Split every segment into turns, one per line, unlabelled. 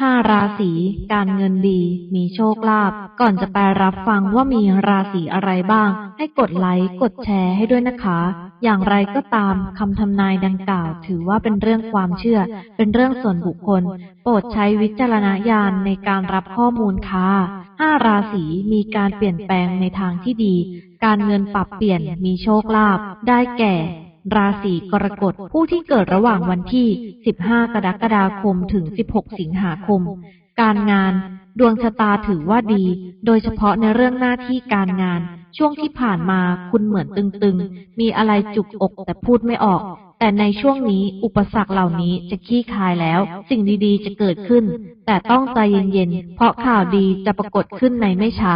ห้าราศีการเงินดี มีโชคลาภก่อนจะไปรับฟังว่ามีราศีอะไรบ้าง ให้กดไลค์กดแชร์ให้ด้วยนะคะ อย่างไรก็ตามคำทำนายดังกล่าว ถือว่าเป็นเรื่องความเชื่อ เป็นเรื่องส่วนบุคคล โปรดใช้วิจารณญาณในการรับข้อมูลค่ะห้าราศีมีการเปลี่ยนแปลงในทางที่ดี การเงินปรับเปลี่ยนมีโชคลาภได้แก่ ราศีกรกฎผู้ที่เกิดระหว่างวันที่ 15 กรกฎาคมถึง 16 สิงหาคม การงาน ดวงชะตาถือว่าดี โดยเฉพาะในเรื่องหน้าที่การงาน ช่วงที่ผ่านมาคุณเหมือนตึงๆ มีอะไรจุกอกแต่พูดไม่ออก แต่ในช่วงนี้อุปสรรคเหล่านี้จะคลี่คายแล้ว สิ่งดีๆ จะเกิดขึ้น แต่ต้องใจเย็นๆ เพราะข่าวดีจะปรากฏขึ้นในไม่ช้า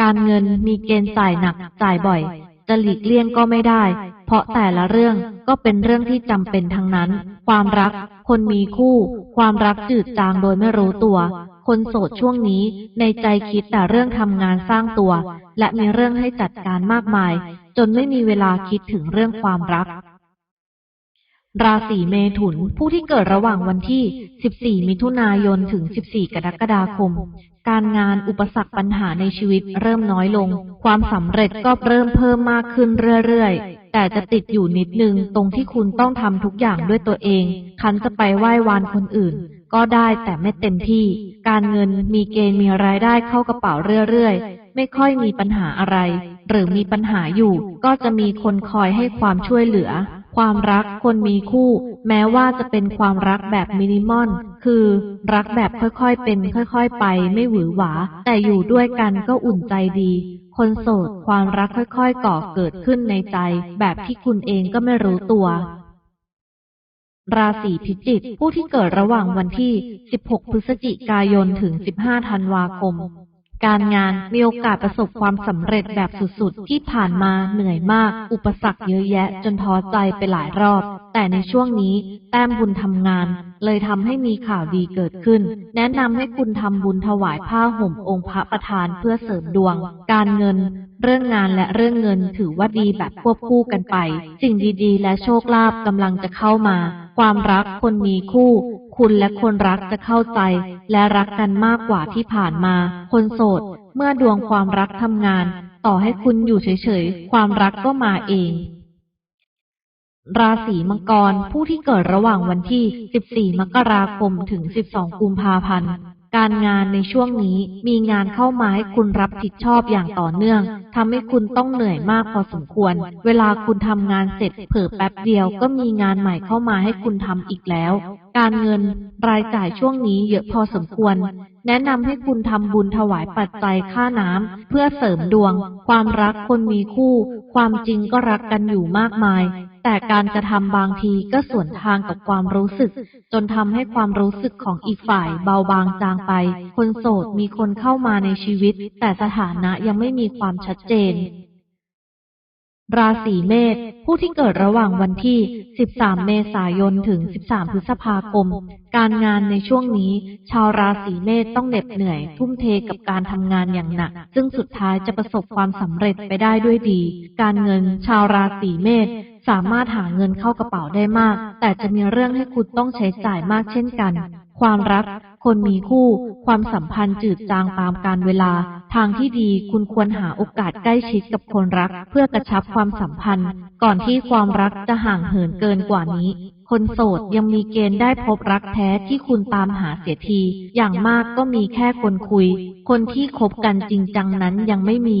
การเงินมีเกณฑ์จ่ายหนักจ่ายบ่อยจะหลีกเลี่ยงก็ไม่ได้ เพราะแต่ละเรื่องก็เป็นเรื่องที่จำเป็นทั้งนั้น ความรัก คนมีคู่ ความรักจืดจางโดยไม่รู้ตัว คนโสดช่วงนี้ ในใจคิดแต่เรื่องทำงานสร้างตัว และมีเรื่องให้จัดการมากมาย จนไม่มีเวลาคิดถึงเรื่องความรัก ราศีเมถุน ผู้ที่เกิดระหว่างวันที่ 14 มิถุนายน ถึง 14 กรกฎาคม การงานอุปสรรคปัญหาในชีวิตเริ่มน้อยลง ความสำเร็จก็เริ่มเพิ่มมากขึ้นเรื่อยๆ แต่จะติดอยู่นิดนึงตรงที่คุณต้องทำทุกอย่างด้วยตัวเอง คันจะไปไหว้วานคนอื่น ก็ได้แต่ไม่เต็มที่ การเงินมีเกณฑ์มีรายได้เข้ากระเป๋าเรื่อยๆ ไม่ค่อยมีปัญหาอะไร หรือมีปัญหาอยู่ ก็จะมีคนคอยให้ความช่วยเหลือ ความรักคนมีคู่ แม้ว่าจะเป็นความรักแบบมินิมอล คือรักแบบค่อยๆเป็น ค่อยๆไป ไม่หวือหวา แต่อยู่ด้วยกันก็อุ่นใจดี คนโสดความรักค่อยๆก่อเกิดขึ้นในใจ แบบที่คุณเองก็ไม่รู้ตัวราศีพิจิก ผู้ที่เกิดระหว่างวันที่ 16 พฤศจิกายน ถึง 15 ธันวาคม การงานมีโอกาสประสบความสำเร็จแบบสุดๆ ที่ผ่านมาเหนื่อยมาก อุปสรรคเยอะแยะ จนท้อใจไปหลายรอบ แต่ในช่วงนี้แต้มบุญทำงาน เลยทำให้มีข่าวดีเกิดขึ้น แนะนำให้คุณทำบุญถวายผ้าห่มองค์พระประธานเพื่อเสริมดวง การเงิน เรื่องงานและเรื่องเงินถือว่าดีแบบควบคู่กันไป สิ่งดีๆ และโชคลาภกำลังจะเข้ามา ความรักคนมีคู่ คุณและคนรักจะเข้าใจ และรักกันมากกว่าที่ผ่านมา คนโสด เมื่อดวงความรักทำงาน ต่อให้คุณอยู่เฉยๆ ความรักก็มาเอง ราศีมังกร ผู้ที่เกิดระหว่างวันที่ 14 มกราคม ถึง 12 กุมภาพันธ์ การงานในช่วงนี้มีงานเข้ามาให้คุณรับผิดชอบอย่างต่อเนื่องทำให้คุณต้องเหนื่อยมากพอสมควร เวลาคุณทำงานเสร็จเผลอแป๊บเดียวก็มีงานใหม่เข้ามาให้คุณทำอีกแล้ว การเงินรายจ่ายช่วงนี้เยอะพอสมควร แนะนำให้คุณทำบุญถวายปัจจัยค่าน้ำเพื่อเสริมดวง ความรักคนมีคู่ ความจริงก็รักกันอยู่มากมาย แต่การกระทำบางทีก็ส่วนทางกับความรู้สึก จนทำให้ความรู้สึกของอีกฝ่ายเบาบางจางไป คนโสดมีคนเข้ามาในชีวิต แต่สถานะยังไม่มีความชัดเจนราศีเมษผู้ที่เกิดระหว่างวันที่ 13 เมษายน ถึง 13 พฤษภาคม การงานในช่วงนี้ ชาวราศีเมษต้องเหน็ดเหนื่อย ทุ่มเทกับการทำงานอย่างหนัก ซึ่งสุดท้ายจะประสบความสำเร็จไปได้ด้วยดี การเงินชาวราศีเมษ สามารถหาเงินเข้ากระเป๋าได้มาก แต่จะมีเรื่องให้คุณต้องใช้จ่ายมากเช่นกัน ความรัก คนมีคู่ ความสัมพันธ์จืดจางตามกาลเวลา ทางที่ดีคุณควรหาโอกาสใกล้ชิดกับคนรัก เพื่อกระชับความสัมพันธ์ ก่อนที่ความรักจะห่างเหินเกินกว่านี้ คนโสดยังมีเกณฑ์ได้พบรักแท้ที่คุณตามหาเสียที อย่างมากก็มีแค่คนคุย คนที่คบกันจริงจังนั้นยังไม่มี